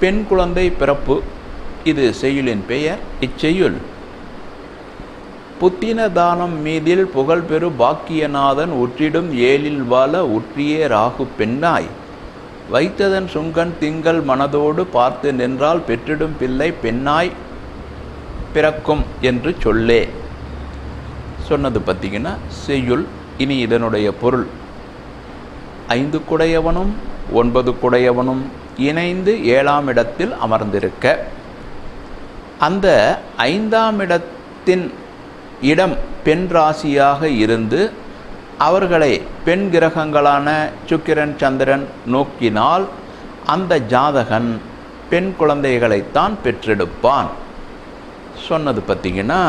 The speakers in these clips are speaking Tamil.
பெண் குழந்தை பிறப்பு. இது செய்யுளின் பெயர். இச்செய்யுள். புத்தின தானம் மீதில் புகழ்பெரு பாக்கியநாதன் உற்றிடும் ஏழில் வாழ உற்றியே ராகு பெண்ணாய். வைத்ததன் சுங்கன் திங்கள் மனதோடு பார்த்து நின்றால் பெற்றிடும் பிள்ளை பெண்ணாய் பிறக்கும் என்று சொல்லே. சொன்னது பார்த்தீங்கன்னா செய்யுள். இனி இதனுடைய பொருள். ஐந்து குடையவனும் ஒன்பது குடையவனும் இணைந்து ஏழாம் இடத்தில் அமர்ந்திருக்க. அந்த ஐந்தாம் இடத்தின் இடம் பெண் ராசியாக இருந்து அவர்களை பெண் கிரகங்களான சுக்கிரன் சந்திரன் நோக்கினால் அந்த ஜாதகன் பெண் குழந்தைகளைத்தான் பெற்றெடுப்பான். சொன்னது பார்த்திங்கன்னா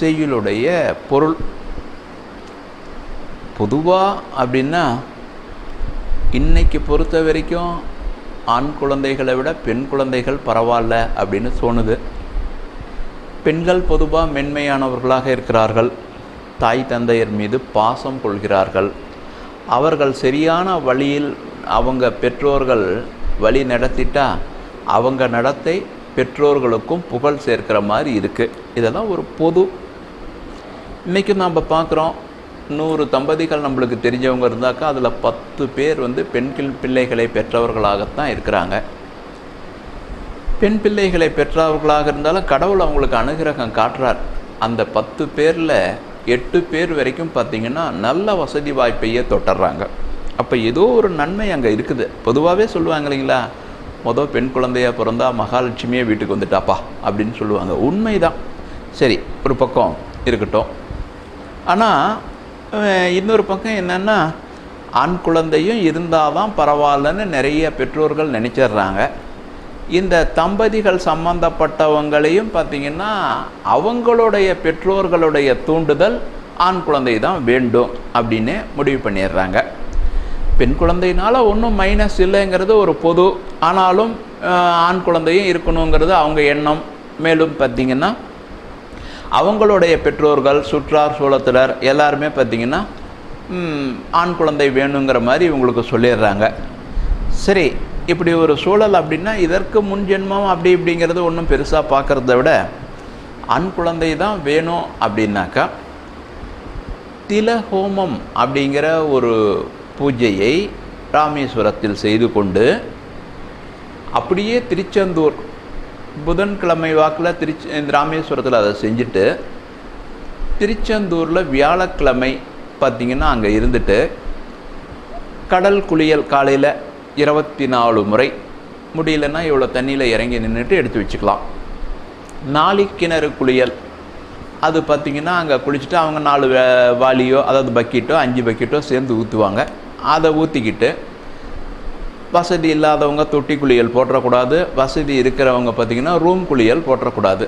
செய்யுளுடைய பொருள். பொதுவாக அப்படின்னா இன்னைக்கு பொறுத்த வரைக்கும் ஆண் குழந்தைகளை விட பெண் குழந்தைகள் பரவாயில்ல அப்படின்னு தோணுது. பெண்கள் பொதுவாக மென்மையானவர்களாக இருக்கிறார்கள். தாய் தந்தையர் மீது பாசம் கொள்கிறார்கள். அவர்கள் சரியான வழியில் அவங்க பெற்றோர்கள் வழி நடத்திட்டா அவங்க நடத்தை பெற்றோர்களுக்கும் புகழ் சேர்க்கிற மாதிரி இருக்குது இதெல்லாம் ஒரு பொது. இன்றைக்கும் நாம் பார்க்குறோம் நூறு தம்பதிகள் நம்மளுக்கு தெரிஞ்சவங்க இருந்தாக்கா அதில் பத்து பேர் வந்து பெண்கள் பிள்ளைகளை பெற்றவர்களாகத்தான் இருக்கிறாங்க. பெண் பிள்ளைகளை பெற்றவர்களாக இருந்தாலும் கடவுள் அவங்களுக்கு அனுகிரகம் காட்டுறார். அந்த பத்து பேரில் எட்டு பேர் வரைக்கும் பார்த்திங்கன்னா நல்ல வசதி வாய்ப்பையே தொட்டுறாங்க அப்போ ஏதோ ஒரு நன்மை அங்கே இருக்குது. பொதுவாகவே சொல்லுவாங்க இல்லைங்களா? மொதல் பெண் குழந்தையாக பிறந்தா மகாலட்சுமியே வீட்டுக்கு வந்துட்டாப்பா அப்படின்னு சொல்லுவாங்க. உண்மைதான். சரி ஒரு பக்கம் இருக்கட்டும். ஆனால் இன்னொரு பக்கம் என்னென்னா ஆண் குழந்தையும் இருந்தால் தான் பரவாயில்லன்னு நிறைய பெற்றோர்கள் நினச்சிட்றாங்க. இந்த தம்பதிகள் சம்பந்தப்பட்டவங்களையும் பார்த்திங்கன்னா அவங்களுடைய பெற்றோர்களுடைய தூண்டுதல் ஆண் குழந்தை தான் வேண்டும் அப்படின்னு முடிவு பண்ணிடுறாங்க. பெண் குழந்தையினால் ஒன்றும் மைனஸ் இல்லைங்கிறது ஒரு பொது ஆனாலும் ஆண் குழந்தையும் இருக்கணுங்கிறது அவங்க எண்ணம். மேலும் பார்த்திங்கன்னா அவங்களுடைய பெற்றோர்கள் சுற்றார் சூழத்தினர் எல்லாருமே பார்த்திங்கன்னா ஆண் குழந்தை வேணுங்கிற மாதிரி இவங்களுக்கு சொல்லிடுறாங்க. சரி இப்படி ஒரு சூழல் அப்படின்னா இதற்கு முன் ஜென்மம் அப்படி இப்படிங்கிறது ஒன்றும் பெருசாக பார்க்குறத விட ஆண் குழந்தை தான் வேணும் அப்படின்னாக்கா திலஹோமம் அப்படிங்கிற ஒரு பூஜையை ராமேஸ்வரத்தில் செய்து கொண்டு அப்படியே திருச்செந்தூர் புதன்கிழமை வாக்கில் திருச்சி ராமேஸ்வரத்தில் அதை செஞ்சுட்டு திருச்செந்தூரில் வியாழக்கிழமை பார்த்திங்கன்னா அங்கே இருந்துட்டு கடல் குளியல் காலையில் இருபத்தி நாலு முறை முடியலன்னா இவ்வளோ தண்ணியில் இறங்கி நின்றுட்டு எடுத்து வச்சுக்கலாம். நாளிக்கிணறு குளியல் அது பார்த்திங்கன்னா அங்கே குளிச்சுட்டு அவங்க நாலு வாளியோ அதாவது பக்கெட்டோ அஞ்சு பக்கெட்டோ சேர்ந்து ஊற்றுவாங்க அதை ஊற்றிக்கிட்டு வசதி இல்லாதவங்க தொட்டி குளியல் போட்டக்கூடாது வசதி இருக்கிறவங்க பார்த்திங்கன்னா ரூம் குளியல் போட்டக்கூடாது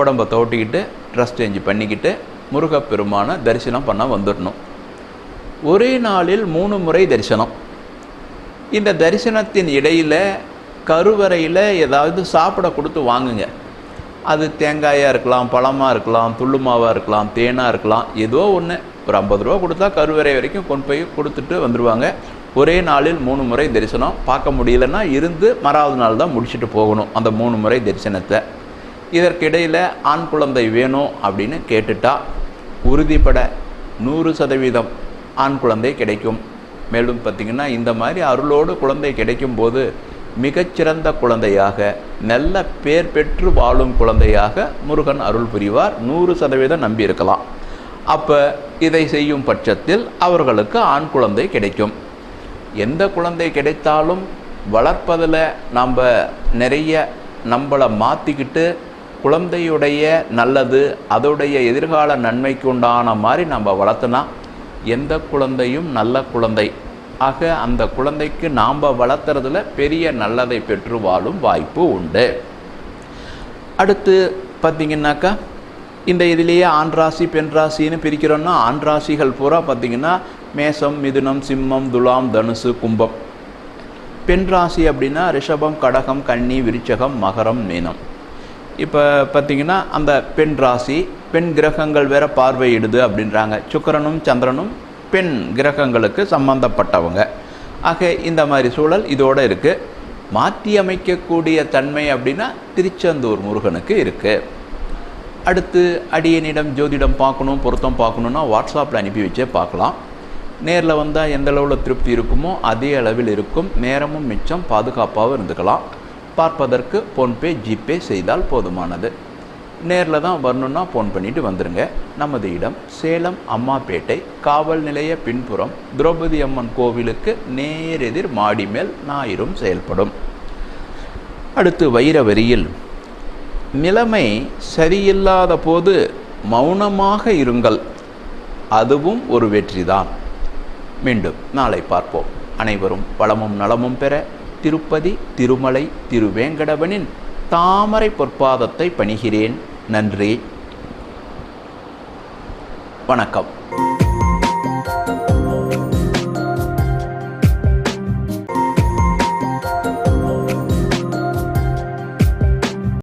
உடம்பை தோட்டிக்கிட்டு ட்ரெஸ் சேஞ்ச் பண்ணிக்கிட்டு முருகப்பெருமானை தரிசனம் பண்ண வந்துடணும். ஒரே நாளில் மூணு முறை தரிசனம். இந்த தரிசனத்தின் இடையில் கருவறையில் ஏதாவது சாப்பிட கொடுத்து வாங்குங்க. அது தேங்காயாக இருக்கலாம் பழமாக இருக்கலாம் துள்ளுமாவாக இருக்கலாம் தேனாக இருக்கலாம் ஏதோ ஒன்று ஒரு ஐம்பது ரூபா கொடுத்தா கருவறை வரைக்கும் கொண்டு போய் கொடுத்துட்டு வந்துடுவாங்க ஒரே நாளில் மூணு முறை தரிசனம். பார்க்க முடியலன்னா இருந்து மறாவது நாள் தான் முடிச்சுட்டு போகணும் அந்த மூணு முறை தரிசனத்தை. இதற்கிடையில் ஆண் குழந்தை வேணும் அப்படின்னு கேட்டுட்டா உறுதிப்பட நூறு சதவீதம் ஆண் குழந்தை கிடைக்கும். மேலும் பார்த்திங்கன்னா இந்த மாதிரி அருளோடு குழந்தை கிடைக்கும்போது மிகச்சிறந்த குழந்தையாக நல்ல பேர் பெற்று வாழும் குழந்தையாக முருகன் அருள் புரிவார். நூறு சதவீதம் நம்பி இருக்கலாம் அப்போ இதை செய்யும் பட்சத்தில் அவர்களுக்கு ஆண் குழந்தை கிடைக்கும். எந்த குழந்தை கிடைத்தாலும் வளர்ப்பதில் நம்ம நிறைய நம்மளை மாற்றிக்கிட்டு குழந்தையுடைய நல்லது அதோடைய எதிர்கால நன்மைக்கு உண்டான மாதிரி நம்ம வளர்த்துனா எந்த குழந்தையும் நல்ல குழந்தை. ஆக அந்த குழந்தைக்கு நாம் வளர்த்துறதுல பெரிய நல்லதை பெற்று வாழும் வாய்ப்பு உண்டு. அடுத்து பார்த்தீங்கன்னாக்கா இந்த இதுலேயே ஆண் ராசி பெண் ராசின்னு பிரிக்கிறோன்னா ஆண் ராசிகள் பூரா பார்த்திங்கன்னா மேசம் மிதுனம் சிம்மம் துலாம் தனுசு கும்பம். பெண் ராசி அப்படின்னா ரிஷபம் கடகம் கன்னி விருச்சகம் மகரம் மீனம். இப்போ பார்த்தீங்கன்னா அந்த பெண் ராசி பெண் கிரகங்கள் வேற பார்வையிடுது அப்படின்றாங்க. சுக்கிரனும் சந்திரனும் பெண் கிரகங்களுக்கு சம்பந்தப்பட்டவங்க. ஆக இந்த மாதிரி சூழல் இதோடு இருக்குது மாற்றி அமைக்கக்கூடிய தன்மை அப்படின்னா திருச்செந்தூர் முருகனுக்கு இருக்குது அடுத்து அடியனிடம் ஜோதிடம் பார்க்கணும் பொருத்தம் பார்க்கணுன்னா வாட்ஸ்அப்பில் அனுப்பி வச்சே பார்க்கலாம். நேரில் வந்தால் எந்த அளவில் திருப்தி இருக்குமோ அதே அளவில் இருக்கும். நேரமும் மிச்சம். பாதுகாப்பாகவும் இருந்துக்கலாம். பார்ப்பதற்கு ஃபோன்பே ஜிபே செய்தால் போதுமானது. நேரில் தான் வரணுன்னா ஃபோன் பண்ணிட்டு வந்துடுங்க நமது இடம் சேலம் அம்மாப்பேட்டை காவல் நிலைய பின்புறம் திரௌபதி அம்மன் கோவிலுக்கு நேரெதிர் மாடி மேல் ஞாயிறும் செயல்படும். அடுத்து வைரவரியில் நிலைமை சரியில்லாத போது மௌனமாக இருங்கள். அதுவும் ஒரு வெற்றிதான். மீண்டும் நாளை பார்ப்போம். அனைவரும் வளமும் நலமும் பெற திருப்பதி திருமலை திருவேங்கடவனின் தாமரை பொற்பாதத்தை பணிகிறேன். நன்றி. வணக்கம்.